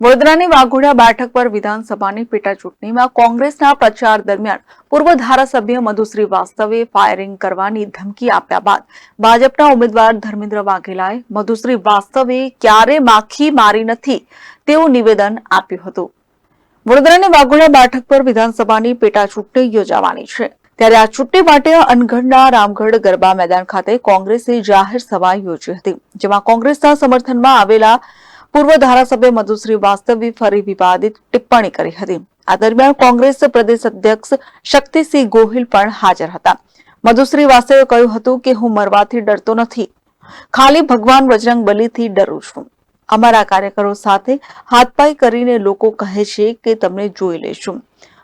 વડોદરાની વાઘોડા બેઠક પર વિધાનસભાની પેટા કોંગ્રેસના પ્રચાર દરમિયાન પૂર્વ ધારાસભ્ય મધુશ્રી વાસ્તવે ફાયરિંગ કરવાની ધમકી આપ્યા બાદ ભાજપના ઉમેદવાર ધર્મેન્દ્ર વાઘેલાએ મધુશ્રી વાસ્તવે ક્યારે માખી મારી નથી તેવું નિવેદન આપ્યું હતું. વડોદરાની વાઘોડિયા બેઠક પર વિધાનસભાની પેટા ચૂંટણી યોજાવાની છે. ત્યારે આ ચૂંટણી માટે અનગઢના રામગઢ ગરબા મેદાન ખાતે કોંગ્રેસે જાહેર સભા યોજી હતી, જેમાં કોંગ્રેસના સમર્થનમાં આવેલા પૂર્વ ધારાસભ્ય મધુશ્રી વાસ્તવી ફરી વિવાદિત ટિપ્પણી કરી હતી. આ દરમિયાન કોંગ્રેસ પ્રદેશ અધ્યક્ષ શક્તિસિંહ ગોહિલ પણ હાજર હતા. મધુશ્રી વાસ્તવે કહ્યું હતું કે, હું મરવાથી ડરતો નથી. ખાલી ભગવાન બજરંગ બલીથી ડરું છું. અમારા કાર્યકરો સાથે હાથપાઈ કરીને લોકો કહે છે કે, તમને જોઈ લેશું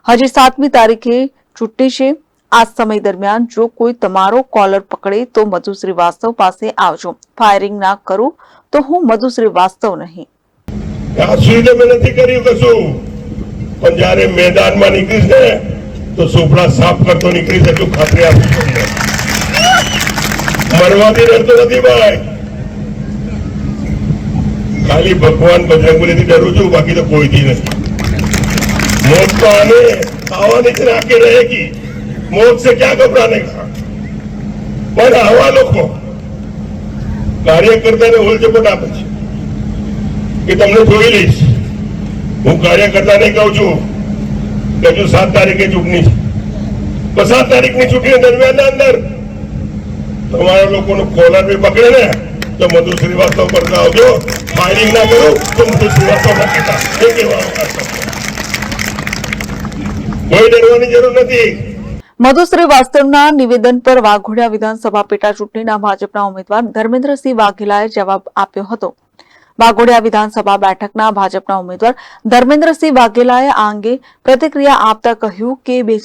હજી સાતમી તારીખે ચૂંટણી છે. આ સમય દરમિયાન જો કોઈ તમારો કોલર પકડે તો મધુ શ્રીવાસ્તવ પાસે આવજો ફાયરિંગ ના કરું તો હું મધુ શ્રીવાસ્તવ નહીં કાશીને મેં નથી કર્યું કશું પણ જયારે મેદાનમાં નીકળીશ ને તો સુપડા સાફ કરતો નીકળીશ એટલું ખાતરી આપું તમને મરવાથી ડરતો નથી ભાઈ ખાલી ભગવાન બજરંગબલીથી ડરું છું બાકી તો કોઈથી નથી મોત તો આને આવવાની જ રાખે રહેગી मौत से क्या घबराने का પણ આવા લોકો કાર્યકર્તાને ઉલઝપટ આપે છે કે તમને જોઈ લઈશ હું કાર્યકર્તાને કહું છું કે હજુ સાત તારીખે ચૂંટણી છે તો સાત તારીખની ચૂંટણી દરમિયાન અંદર તમારા લોકોનો કોલર બી પકડે ને તો મધુ શ્રીવાસ્તવ પર આવજો ફાયરિંગ ના કરું તો મધુ શ્રીવાસ્તવ ના કહેતા એ કહેવાનું કરશો કોઈ ડરવાની જરૂર નથી મધુશ્રી વાસ્તવના નિવેદન પર વાઘોડિયા વિધાનસભા પેટા ચૂંટણીના ભાજપના ઉમેદવાર ધર્મેન્દ્રસિંહ વાઘેલાએ જવાબ આપ્યો હતો. વાઘોડિયા વિધાનસભા બેઠકના ભાજપના ઉમેદવાર ધર્મેન્દ્રસિંહ વાઘેલાએ આ અંગે પ્રતિક્રિયા આપતા કહ્યું કે બે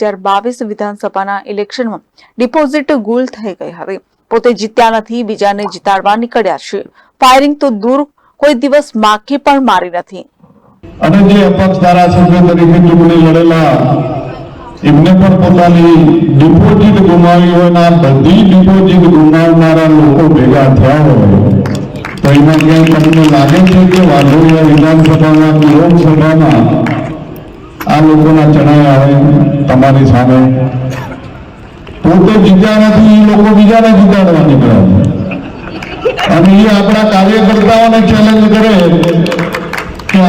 વિધાનસભાના ઇલેક્શનમાં ડિપોઝિટ ગુલ થઈ ગઈ હતી પોતે જીત્યા નથી, બીજાને જીતાડવા નીકળ્યા છે. ફાયરિંગ તો દૂર, કોઈ દિવસ માખી પણ મારી નથી. અને જે અપક્ષ ધારાસભ્ય તરીકે ચૂંટણી લડેલા એમને પણ પોતાની ડિપોઝિટ ગુમાવી હોય બધી ડિપોઝિટ ગુમાવનારા લોકો ભેગા થયા હોય, તો એમાં ક્યાંય તમને લાગે છે કે વાઘોડિયા વિધાનસભામાં કે લોકસભામાં આ લોકોના ચણાયા હોય તમારી સામે? પોતે જીતા નથી, એ લોકો બીજાને જીતાડવા નીકળ્યા અને એ આપણા કાર્યકર્તાઓને ચેલેન્જ કરે.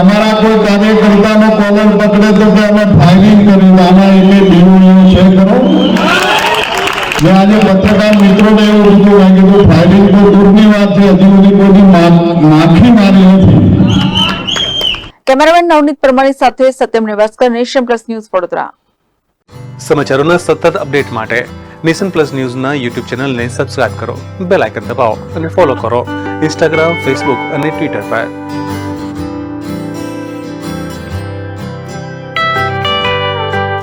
અમારા કોઈ કાર્યકર્તાનો કોલર પકડે તો કે અમે ફાયરિંગ કર્યું આમાં એટલે બીવણીઓ છે કરો. મેં આજે પત્રકાર મિત્રોને એવું કીધું મેં કીધું ફાયરિંગ તો દૂરની વાત છે હજી સુધી કોઈ માખી મારી નથી. કેમેરામેન નવનીત પરમાણી સાથે Satyam Nevaskar Nation Plus News Vadodara. સમાચારોના સતત અપડેટ માટે નેશન પ્લસ ન્યૂઝના યુટ્યુબ ચેનલને સબસ્ક્રાઇબ કરો બેલ આઇકન દબાવો અને ફોલો કરો. ઇન્સ્ટાગ્રામ ફેસબુક અને ટ્વિટર પર.